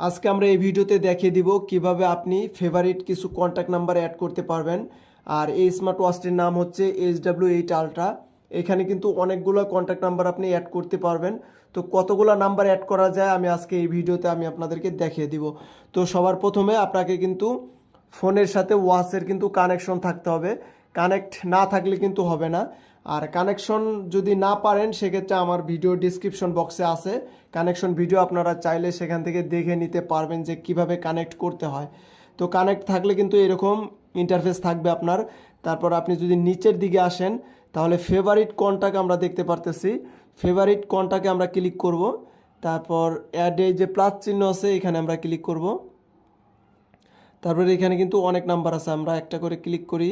আজকে আমরা এই ভিডিওতে দেখিয়ে দিব কীভাবে আপনি ফেভারিট কিছু কন্ট্যাক্ট নাম্বার অ্যাড করতে পারবেন। আর এই স্মার্ট ওয়াচটির নাম হচ্ছে এইচ ডাব্লিউ এইট আলট্রা এখানে কিন্তু অনেকগুলো কন্ট্যাক্ট নাম্বার আপনি অ্যাড করতে পারবেন। তো কতগুলো নাম্বার অ্যাড করা যায় আমি আজকে এই ভিডিওতে আমি আপনাদেরকে দেখিয়ে দিব। তো সবার প্রথমে আপনাকে কিন্তু ফোনের সাথে ওয়াচের কিন্তু কানেকশন থাকতে হবে। কানেক্ট না থাকলে কিন্তু হবে না। আর কানেকশন যদি না পারেন, সেক্ষেত্রে আমার ভিডিও ডিসক্রিপশন বক্সে আছে। কানেকশন ভিডিও আপনারা চাইলে সেখান থেকে দেখে নিতে পারবেন যে কীভাবে কানেক্ট করতে হয়। তো কানেক্ট থাকলে কিন্তু এরকম ইন্টারফেস থাকবে আপনার। তারপর আপনি যদি নিচের দিকে আসেন, তাহলে ফেভারিট কন্টাক্ট আমরা দেখতে পারতেছি? ফেভারিট কন্টাক্টে আমরা ক্লিক করব। তারপর অ্যাডে যে প্লাস চিহ্ন আছে, এখানে আমরা ক্লিক করব। তারপরে এখানে কিন্তু অনেক নাম্বার আছে, আমরা একটা করে ক্লিক করি।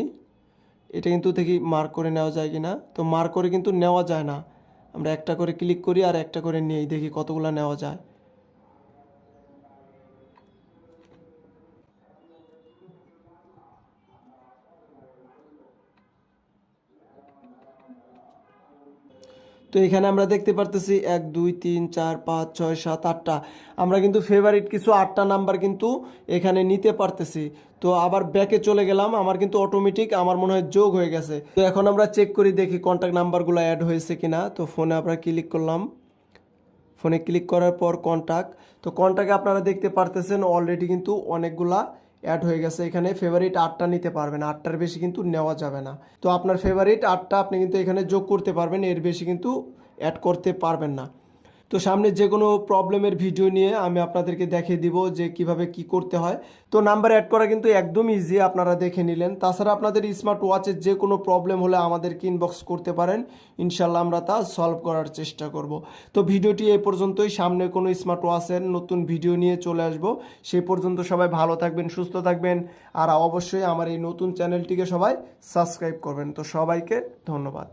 এটা কিন্তু দেখি মার্ক করে নেওয়া যায় কি না তো মার্ক করে কিন্তু নেওয়া যায় না। আমরা একটা করে ক্লিক করি আর একটা করে নিই, দেখি কতগুলো নেওয়া যায়। তো এখানে আমরা দেখতে পারতেছি এক, দুই, তিন, চার, পাঁচ, ছয়, সাত, আটটা। আমরা কিন্তু ফেভারিট কিছু আটটা নাম্বার কিন্তু এখানে নিতে পারতেছি। তো আবার ব্যাকে চলে গেলাম, আমার কিন্তু অটোমেটিক আমার মনে হয় যোগ হয়ে গেছে। তো এখন আমরা চেক করি, দেখি কন্ট্যাক্ট নাম্বারগুলো অ্যাড হয়েছে কিনা। তো ফোনে আমরা ক্লিক করলাম। ফোনে ক্লিক করার পর কন্ট্যাক্ট তো কন্ট্যাক্টে আপনারা দেখতে পারতেছেন অলরেডি কিন্তু অনেকগুলা অ্যাড হয়ে গেছে। এখানে ফেভারিট আটটা নিতে পারবেন। আটটার বেশি কিন্তু নেওয়া যাবে না। তো আপনার ফেভারিট আটটা আপনি কিন্তু এখানে যোগ করতে পারবেন। এর বেশি কিন্তু অ্যাড করতে পারবেন না। তো সামনে যে কোনো প্রবলেমের ভিডিও নিয়ে আমি আপনাদেরকে দেখিয়ে দিব যে কীভাবে কি করতে হয়। তো নাম্বার অ্যাড করা কিন্তু একদম ইজি আপনারা দেখে নিলেন। তাছাড়া আপনাদের স্মার্ট ওয়াচের যে কোনো প্রবলেম হলে আমাদেরকে ইনবক্স করতে পারেন। ইনশাল্লাহ আমরা তা সলভ করার চেষ্টা করব। তো ভিডিওটি এই পর্যন্তই, সামনে কোনো স্মার্ট ওয়াচের নতুন ভিডিও নিয়ে চলে আসব। সেই পর্যন্ত সবাই ভালো থাকবেন, সুস্থ থাকবেন। আর অবশ্যই আমার এই নতুন চ্যানেলটিকে সবাই সাবস্ক্রাইব করবেন। তো সবাইকে ধন্যবাদ।